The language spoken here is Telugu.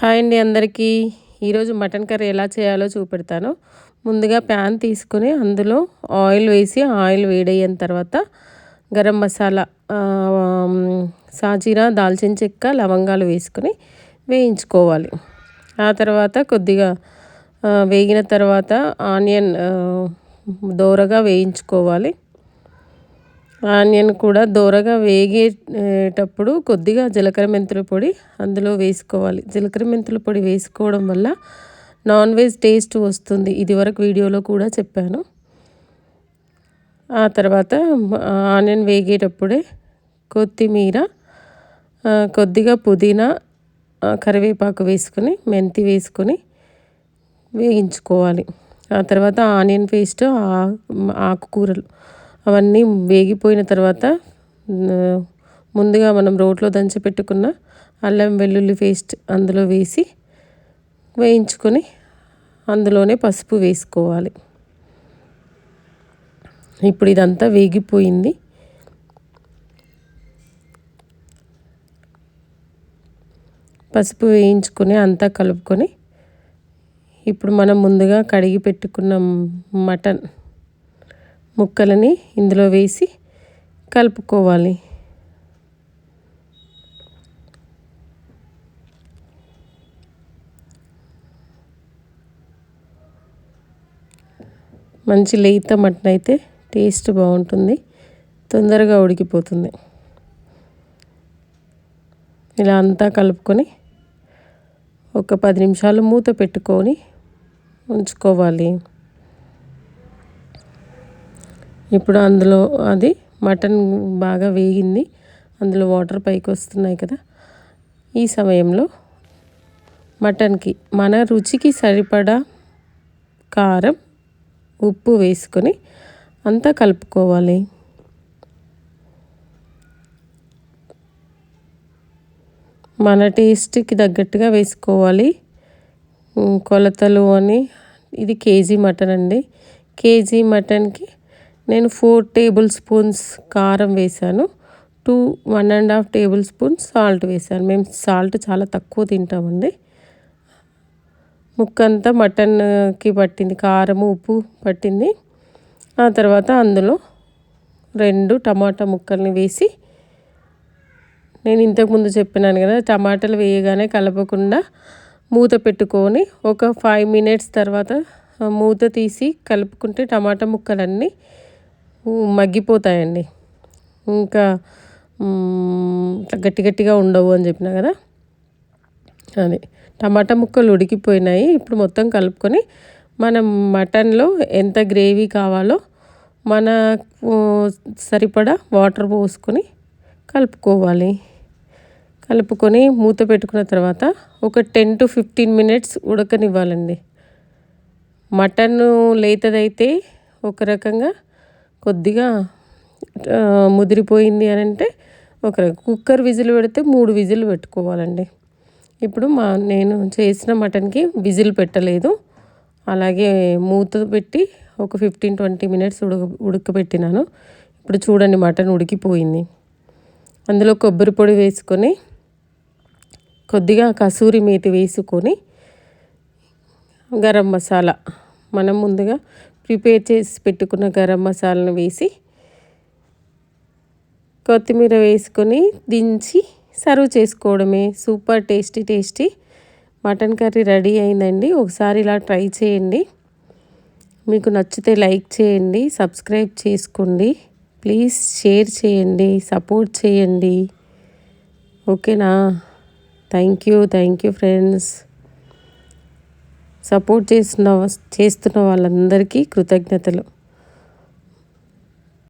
హాయ్ అండి అందరికీ. ఈరోజు మటన్ కర్రీ ఎలా చేయాలో చూపెడతాను. ముందుగా ప్యాన్ తీసుకొని అందులో ఆయిల్ వేసి ఆయిల్ వేడయిన తర్వాత గరం మసాలా సాజీరా దాల్చిన చెక్క లవంగాలు వేసుకొని వేయించుకోవాలి. ఆ తర్వాత కొద్దిగా వేగిన తర్వాత ఆనియన్ దోరగా వేయించుకోవాలి. ఆనియన్ కూడా దోరగా వేగేటప్పుడు కొద్దిగా జీలకర్ర మెంతుల పొడి అందులో వేసుకోవాలి. జీలకర్ర మెంతుల పొడి వేసుకోవడం వల్ల నాన్ వెజ్ టేస్ట్ వస్తుంది. ఇది వరకు వీడియోలో కూడా చెప్పాను. ఆ తర్వాత ఆనియన్ వేగేటప్పుడే కొత్తిమీర కొద్దిగా పుదీనా కరివేపాకు వేసుకొని మెంతి వేసుకొని వేయించుకోవాలి. ఆ తర్వాత ఆనియన్ పేస్ట్ ఆకుకూరలు. అవన్నీ వేగిపోయిన తర్వాత ముందుగా మనం రోట్లో దంచి పెట్టుకున్న అల్లం వెల్లుల్లి పేస్ట్ అందులో వేసి వేయించుకొని అందులోనే పసుపు వేసుకోవాలి. ఇప్పుడు ఇదంతా వేగిపోయింది. పసుపు వేయించుకొని అంతా కలుపుకొని ఇప్పుడు మనం ముందుగా కడిగి పెట్టుకున్న మటన్ ముక్కలని ఇందులో వేసి కలుపుకోవాలి. మంచి లేత మటన్ అయితే టేస్ట్ బాగుంటుంది. తొందరగా ఉడికిపోతుంది. ఇలా అంతా కలుపుకొని ఒక పది నిమిషాలు మూత పెట్టుకొని ఉంచుకోవాలి. ఇప్పుడు అందులో అది మటన్ బాగా వేగింది. అందులో వాటర్ పైకి వస్తున్నాయి కదా. ఈ సమయంలో మటన్కి మన రుచికి సరిపడా కారం ఉప్పు వేసుకొని అంతా కలుపుకోవాలి. మన టేస్ట్కి తగ్గట్టుగా వేసుకోవాలి. కొలతలు అని ఇది కేజీ మటన్ అండి. కేజీ మటన్కి నేను ఫోర్ టేబుల్ స్పూన్స్ కారం వేసాను two one and half tablespoons salt వేసాను మేము సాల్ట్ చాలా తక్కువ తింటామండి. ముక్కంతా మటన్కి పట్టింది కారం ఉప్పు పట్టింది. ఆ తర్వాత అందులో రెండు టమాటా ముక్కల్ని వేసి నేను ఇంతకుముందు చెప్పినాను కదా టమాటాలు వేయగానే కలపకుండా మూత పెట్టుకొని ఒక ఫైవ్ మినిట్స్ తర్వాత మూత తీసి కలుపుకుంటే టమాటా ముక్కలన్నీ మగ్గిపోతాయండి. ఇంకా గట్టి గట్టిగా ఉండవు అని చెప్పిన కదా? అది. టమాటా ముక్కలు ఉడికిపోయినాయి. ఇప్పుడు మొత్తం కలుపుకొని మనం మటన్లో ఎంత గ్రేవీ కావాలో మన సరిపడా వాటర్ పోసుకొని కలుపుకోవాలి. కలుపుకొని మూత పెట్టుకున్న తర్వాత ఒక టెన్ టు ఫిఫ్టీన్ మినిట్స్ ఉడకనివ్వాలండి. మటన్ లేతదైతే ఒక రకంగా కొద్దిగా ముదిరిపోయింది అని అంటే ఒక కుక్కర్ విజిల్ పెడితే మూడు విజిల్ పెట్టుకోవాలండి. ఇప్పుడు మా నేను చేసిన మటన్కి విజిల్ పెట్టలేదు. అలాగే మూత పెట్టి ఒక ఫిఫ్టీన్ ట్వంటీ మినిట్స్ ఉడక ఉడకబెట్టినాను. ఇప్పుడు చూడండి మటన్ ఉడికిపోయింది. అందులో కొబ్బరి పొడి వేసుకొని కొద్దిగా కసూరి మేతి వేసుకొని గరం మసాలా మనం ముందుగా ప్రిపేర్ చేసి పెట్టుకున్న గరం మసాలాను వేసి కొత్తిమీర వేసుకొని దించి సర్వ్ చేసుకోవడమే. Super tasty tasty. Mutton curry ready అయిందండి. ఒకసారి ఇలా ట్రై చేయండి. మీకు నచ్చితే లైక్ చేయండి సబ్స్క్రైబ్ చేసుకోండి. ప్లీజ్ షేర్ చేయండి సపోర్ట్ చేయండి. ఓకేనా? Thank you thank you friends. Support చేస్తున్న చేస్తున్న వాళ్ళందరికీ కృతజ్ఞతలు.